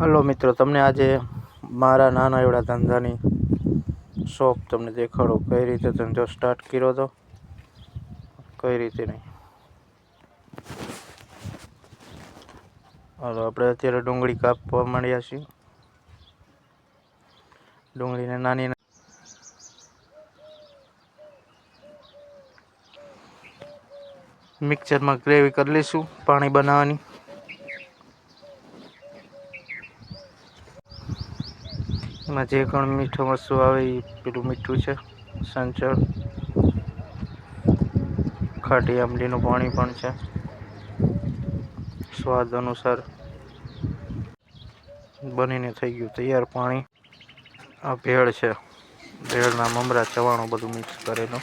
Hello મિત્રો, તમને આજે મારા નાના એવડા ધંધાની શોપ તમને દેખાડો. કઈ રીતે ધંધો સ્ટાર્ટ કર્યો હતો કઈ રીતે નહીં. હાલો, આપણે અત્યારે ડુંગળી કાપવા માંડ્યા છીએ. ડુંગળીને નાની નાની મિક્સરમાં ગ્રેવી કરી લઈશું પાણી બનાવવાની. એમાં જે પણ મીઠો મરચું આવે એ પેલું મીઠું છે, સંચળ, ખાટી આંબલીનું પાણી પણ છે, સ્વાદ અનુસાર બનીને થઈ ગયું તૈયાર પાણી. આ ભેળ છે, ભેળના મમરા, ચવાણું બધું મિક્સ કરેલું.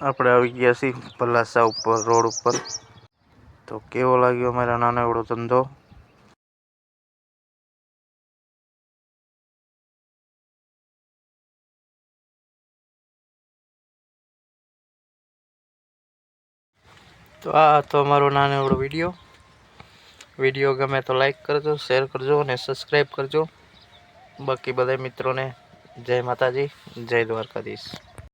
આપણે આવી ગયા છીએ પલાસા ઉપર, રોડ ઉપર. તો કેવો લાગ્યો અમારા નાનો એવડો ધંધો? તો આ તો અમારો નાનો એવડો વીડિયો. વીડિયો ગમે તો લાઈક કરજો શેર કરજો અને સબસ્ક્રાઈબ કરજો. બાકી બધા મિત્રોને જય માતાજી, જય દ્વારકાધીશ.